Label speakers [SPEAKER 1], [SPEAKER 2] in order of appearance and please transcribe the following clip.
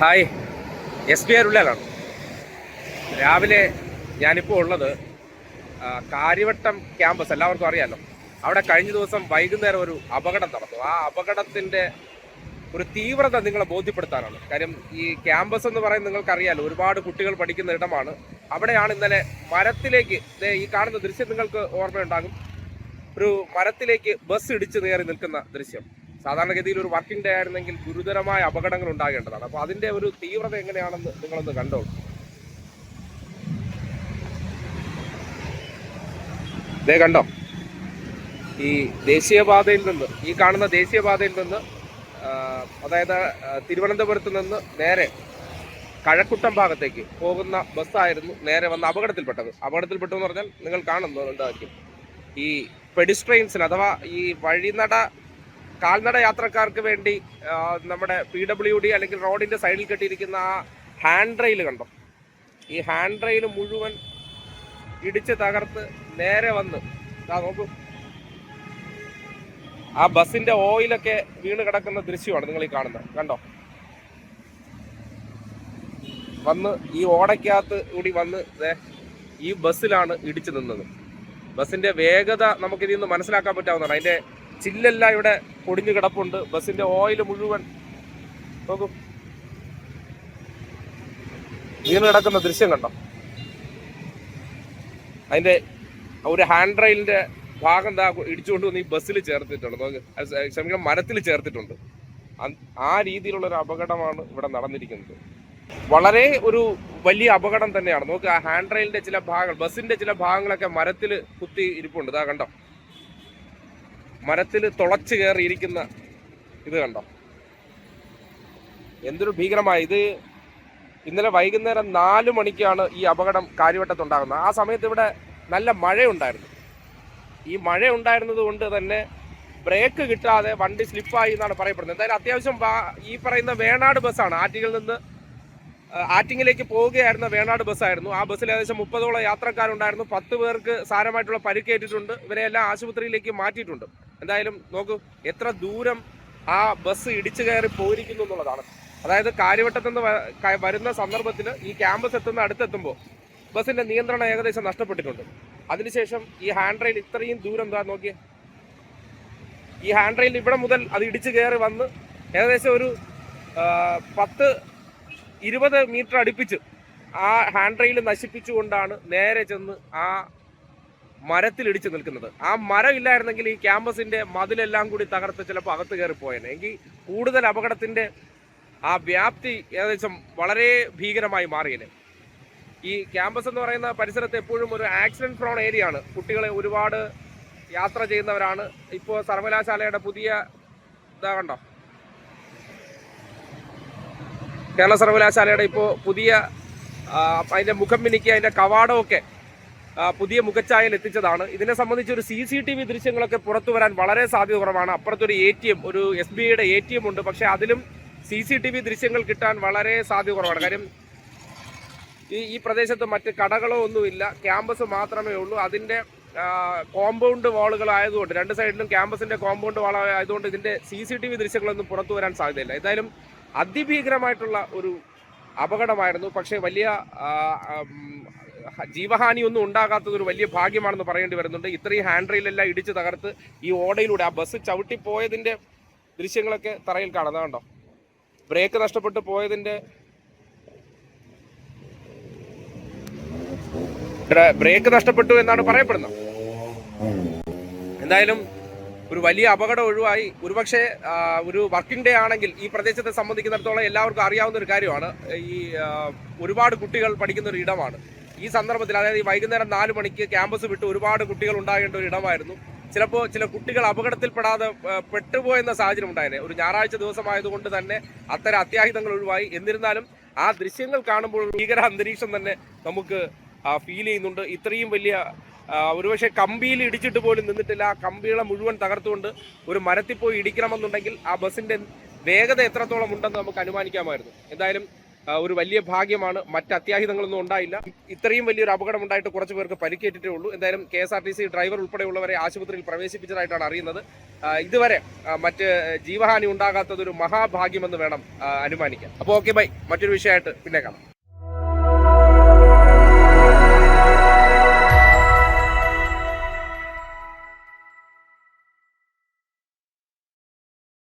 [SPEAKER 1] Hi. S P അരുളാണ് രാവിലെ ഞാനിപ്പോൾ ഉള്ളത് കാര്യവട്ടം ക്യാമ്പസ് എല്ലാവർക്കും അറിയാമല്ലോ അവിടെ കഴിഞ്ഞ ദിവസം വൈകുന്നേരം ഒരു അപകടം നടന്നു. ആ അപകടത്തിന്റെ ഒരു തീവ്രത നിങ്ങളെ ബോധ്യപ്പെടുത്താനാണ്. കാര്യം ഈ ക്യാമ്പസ് എന്ന് പറയുന്നത് നിങ്ങൾക്കറിയാലോ ഒരുപാട് കുട്ടികൾ പഠിക്കുന്ന ഇടമാണ്. അവിടെയാണ് ഇന്നലെ മരത്തിലേക്ക് ഈ കാണുന്ന ദൃശ്യം നിങ്ങൾക്ക് ഓർമ്മയുണ്ടാകും. ഒരു മരത്തിലേക്ക് ബസ് ഇടിച്ചു കയറി നിൽക്കുന്ന ദൃശ്യം. സാധാരണഗതിയിൽ ഒരു വർക്കിംഗ് ഡേ ആയിരുന്നെങ്കിൽ ഗുരുതരമായ അപകടങ്ങൾ ഉണ്ടാകേണ്ടതാണ്. അപ്പോൾ അതിന്റെ ഒരു തീവ്രത എങ്ങനെയാണെന്ന് നിങ്ങളൊന്ന് കണ്ടോളൂ ദേ കണ്ടോ? ഈ ദേശീയപാതയിൽ നിന്ന് ഈ കാണുന്ന ദേശീയപാതയിൽ നിന്ന് അതായത് തിരുവനന്തപുരത്ത് നിന്ന് നേരെ കഴക്കുട്ടം ഭാഗത്തേക്ക് പോകുന്ന ബസ്സായിരുന്നു നേരെ വന്ന് അപകടത്തിൽപ്പെട്ടത്. അപകടത്തിൽപ്പെട്ടു എന്ന് പറഞ്ഞാൽ നിങ്ങൾ കാണുന്നുണ്ടായിരിക്കും ഈ പെഡിസ്ട്രെയിൻസിന് അഥവാ ഈ വഴിനട കാൽനട യാത്രക്കാർക്ക് വേണ്ടി നമ്മുടെ പി ഡബ്ല്യു ഡി അല്ലെങ്കിൽ റോഡിന്റെ സൈഡിൽ കെട്ടിയിരിക്കുന്ന ആ ഹാൻഡ് റെയിൽ കണ്ടോ? ഈ ഹാൻഡ് റെയിൽ മുഴുവൻ ഇടിച്ച് തകർത്ത് നേരെ വന്ന് ദാ നോക്കൂ. ആ ബസ്സിന്റെ ഓയിലൊക്കെ വീണ് കിടക്കുന്ന ദൃശ്യമാണ് നിങ്ങൾ ഈ കാണുന്നത്. കണ്ടോ? വന്ന് ഈ ഓടയ്ക്കകത്ത് കൂടി വന്ന് ഈ ബസ്സിലാണ് ഇടിച്ചു നിന്നത്. ബസ്സിന്റെ വേഗത നമുക്ക് ഇതിൽ നിന്ന് മനസ്സിലാക്കാൻ പറ്റാവുന്നതാണ്. അതിന്റെ ചില്ലെല്ലാം ഇവിടെ പൊടിഞ്ഞു കിടപ്പുണ്ട്. ബസിന്റെ ഓയിൽ മുഴുവൻ നോക്കൂ വീണ് കിടക്കുന്ന ദൃശ്യം കണ്ടോ? അതിന്റെ ഒരു ഹാൻഡ് റെയിലിന്റെ ഭാഗം എന്താ ഇടിച്ചുകൊണ്ട് വന്ന് ഈ ബസ്സിൽ ചേർത്തിട്ടുണ്ട്. നോക്ക് ക്ഷമിക്കണം മരത്തിൽ ചേർത്തിട്ടുണ്ട്. ആ രീതിയിലുള്ള ഒരു അപകടമാണ് ഇവിടെ നടന്നിരിക്കുന്നത്. വളരെ ഒരു വലിയ അപകടം തന്നെയാണ്. നോക്ക് ആ ഹാൻഡ് റെയിലിന്റെ ചില ഭാഗങ്ങൾ ബസ്സിന്റെ ചില ഭാഗങ്ങളൊക്കെ മരത്തിൽ കുത്തി ഇരിപ്പുണ്ട്. ഇതാ കണ്ടോ? മരത്തിൽ തുളച്ചു കയറിയിരിക്കുന്ന ഇത് കണ്ടോ? എന്തൊരു ഭീകരമായ ഇത് ഇന്നലെ വൈകുന്നേരം നാല് മണിക്കാണ് ഈ അപകടം കാര്യവട്ടത്തുണ്ടാകുന്നത്. ആ സമയത്ത് ഇവിടെ നല്ല മഴയുണ്ടായിരുന്നു. ഈ മഴ ഉണ്ടായിരുന്നത് കൊണ്ട് തന്നെ ബ്രേക്ക് കിട്ടാതെ വണ്ടി സ്ലിപ്പായി എന്നാണ് പറയപ്പെടുന്നത്. എന്തായാലും അത്യാവശ്യം ഈ പറയുന്ന വേണാട് ബസ്സാണ്. ആറ്റിങ്ങിൽ നിന്ന് ആറ്റിങ്ങിലേക്ക് പോവുകയായിരുന്ന വേണാട് ബസ്സായിരുന്നു. ആ ബസ്സിൽ ഏകദേശം മുപ്പതോളം യാത്രക്കാരുണ്ടായിരുന്നു. പത്ത് പേർക്ക് സാരമായിട്ടുള്ള പരിക്കേറ്റിട്ടുണ്ട്. ഇവരെല്ലാം ആശുപത്രിയിലേക്ക് മാറ്റിയിട്ടുണ്ട്. എന്തായാലും നോക്കൂ എത്ര ദൂരം ആ ബസ് ഇടിച്ചു കയറി പോയിരിക്കുന്നു എന്നുള്ളതാണ്. അതായത് കാര്യവട്ടത്തു നിന്ന് വരുന്ന സന്ദർഭത്തിൽ ഈ ക്യാമ്പസ് എത്തുന്ന അടുത്തെത്തുമ്പോൾ ബസ്സിന്റെ നിയന്ത്രണം ഏകദേശം നഷ്ടപ്പെട്ടിട്ടുണ്ട്. അതിനുശേഷം ഈ ഹാൻഡ് റെയിൽ ഇത്രയും ദൂരം എന്താ നോക്കിയേ? ഈ ഹാൻഡ് റെയിൽ ഇവിടെ മുതൽ അത് ഇടിച്ചു കയറി വന്ന് ഏകദേശം ഒരു പത്ത് ഇരുപത് മീറ്റർ അടുപ്പിച്ച് ആ ഹാൻഡ് റെയിൽ നശിപ്പിച്ചുകൊണ്ടാണ് നേരെ ചെന്ന് ആ മരത്തിൽ ഇടിച്ചു നിൽക്കുന്നത്. ആ മരം ഇല്ലായിരുന്നെങ്കിൽ ഈ ക്യാമ്പസിന്റെ മതിലെല്ലാം കൂടി തകർത്ത് ചിലപ്പോൾ അകത്ത് കയറി പോയേനെ. എങ്കിൽ കൂടുതൽ അപകടത്തിന്റെ ആ വ്യാപ്തി ഏകദേശം വളരെ ഭീകരമായി മാറിയേനെ. ഈ ക്യാമ്പസ് എന്ന് പറയുന്ന പരിസരത്ത് എപ്പോഴും ഒരു ആക്സിഡന്റ് പ്രോൺ ഏരിയ ആണ്. കുട്ടികളെ ഒരുപാട് യാത്ര ചെയ്യുന്നവരാണ്. ഇപ്പോൾ സർവകലാശാലയുടെ പുതിയ ഇതാ കണ്ടോ? കേരള സർവകലാശാലയുടെ ഇപ്പോൾ പുതിയ അതിന്റെ മുഖം മിനിക്ക് അതിന്റെ കവാടമൊക്കെ പുതിയ മുഖച്ഛായയിൽ എത്തിച്ചതാണ്. ഇതിനെ സംബന്ധിച്ച് ഒരു സി സി ടി വി ദൃശ്യങ്ങളൊക്കെ പുറത്തു വരാൻ വളരെ സാധ്യത കുറവാണ് അപ്പുറത്തൊരു എ ടി എം ഒരു എസ് ബി ഐയുടെ എ ടി എം ഉണ്ട്. പക്ഷേ അതിലും സി സി ടി വി ദൃശ്യങ്ങൾ കിട്ടാൻ വളരെ സാധ്യത കുറവാണ് കാര്യം ഈ ഈ പ്രദേശത്ത് മറ്റ് കടകളോ ഒന്നുമില്ല. ക്യാമ്പസ് മാത്രമേ ഉള്ളൂ. അതിന്റെ കോമ്പൗണ്ട് വാളുകൾ ആയതുകൊണ്ട് രണ്ട് സൈഡിലും ക്യാമ്പസിന്റെ കോമ്പൗണ്ട് വാൾ ആയതുകൊണ്ട് ഇതിന്റെ സി സി ടി വി ദൃശ്യങ്ങളൊന്നും പുറത്തു വരാൻ സാധ്യതയില്ല. ഏതായാലും അതിഭീകരമായിട്ടുള്ള ഒരു അപകടമായിരുന്നു. പക്ഷേ വലിയ ആ, ഒന്നും ഉണ്ടാകാത്തത് ഒരു വലിയ ഭാഗ്യമാണെന്ന് പറയേണ്ടി വരുന്നുണ്ട്. ഇത്രയും ഹാൻഡ് റെയിലെല്ലാം ഇടിച്ച് തകർത്ത് ഈ ഓടയിലൂടെ ആ ബസ് ചവിട്ടിപ്പോയതിന്റെ ദൃശ്യങ്ങളൊക്കെ തറയിൽ കാണുന്നത് കണ്ടോ? ബ്രേക്ക് നഷ്ടപ്പെട്ട് പോയതിന്റെ ബ്രേക്ക് നഷ്ടപ്പെട്ടു എന്നാണ് പറയപ്പെടുന്നത്. എന്തായാലും ഒരു വലിയ അപകടം ഒഴിവായി. ഒരുപക്ഷെ ഒരു വർക്കിംഗ് ഡേ ആണെങ്കിൽ ഈ പ്രദേശത്തെ സംബന്ധിക്കുന്നിടത്തോളം എല്ലാവർക്കും അറിയാവുന്ന ഒരു കാര്യമാണ്. ഈ ഒരുപാട് കുട്ടികൾ പഠിക്കുന്ന ഒരു ഇടമാണ്. ഈ സന്ദർഭത്തിൽ അതായത് ഈ വൈകുന്നേരം നാല് മണിക്ക് ക്യാമ്പസ് വിട്ട് ഒരുപാട് കുട്ടികൾ ഉണ്ടാകേണ്ട ഒരു ഇടമായിരുന്നു. ചിലപ്പോൾ ചില കുട്ടികൾ അപകടത്തിൽപ്പെടാതെ പെട്ടുപോയെന്ന സാഹചര്യം ഉണ്ടായേനെ. ഒരു ഞായറാഴ്ച ദിവസമായതുകൊണ്ട് തന്നെ അത്തരം അത്യാഹിതങ്ങൾ ഒഴിവായി. എന്നിരുന്നാലും ആ ദൃശ്യങ്ങൾ കാണുമ്പോൾ ഭീകര അന്തരീക്ഷം തന്നെ നമുക്ക് ഫീൽ ചെയ്യുന്നുണ്ട്. ഇത്രയും വലിയ ഒരുപക്ഷെ കമ്പിയിൽ ഇടിച്ചിട്ട് പോലും നിന്നിട്ടില്ല. ആ കമ്പികളെ മുഴുവൻ തകർത്തുകൊണ്ട് ഒരു മരത്തിൽ പോയി ഇടിക്കണമെന്നുണ്ടെങ്കിൽ ആ ബസ്സിന്റെ വേഗത എത്രത്തോളം ഉണ്ടെന്ന് നമുക്ക് അനുമാനിക്കാമായിരുന്നു. എന്തായാലും ഒരു വലിയ ഭാഗ്യമാണ്. മറ്റ് അത്യാഹിതങ്ങളൊന്നും ഉണ്ടായില്ല. ഇത്രയും വലിയൊരു അപകടം ഉണ്ടായിട്ട് കുറച്ച് പേർക്ക് പരിക്കേറ്റിട്ടേ ഉള്ളൂ. എന്തായാലും K S R T C driver ഉൾപ്പെടെയുള്ളവരെ ആശുപത്രിയിൽ പ്രവേശിപ്പിച്ചതായിട്ടാണ് അറിയുന്നത്. ഇതുവരെ മറ്റ് ജീവഹാനി ഉണ്ടാകാത്തതൊരു മഹാഭാഗ്യമെന്ന് വേണം അനുമാനിക്കാം അപ്പോൾ ഓക്കെ ബൈ. മറ്റൊരു വിഷയമായിട്ട് പിന്നെ കാണാം.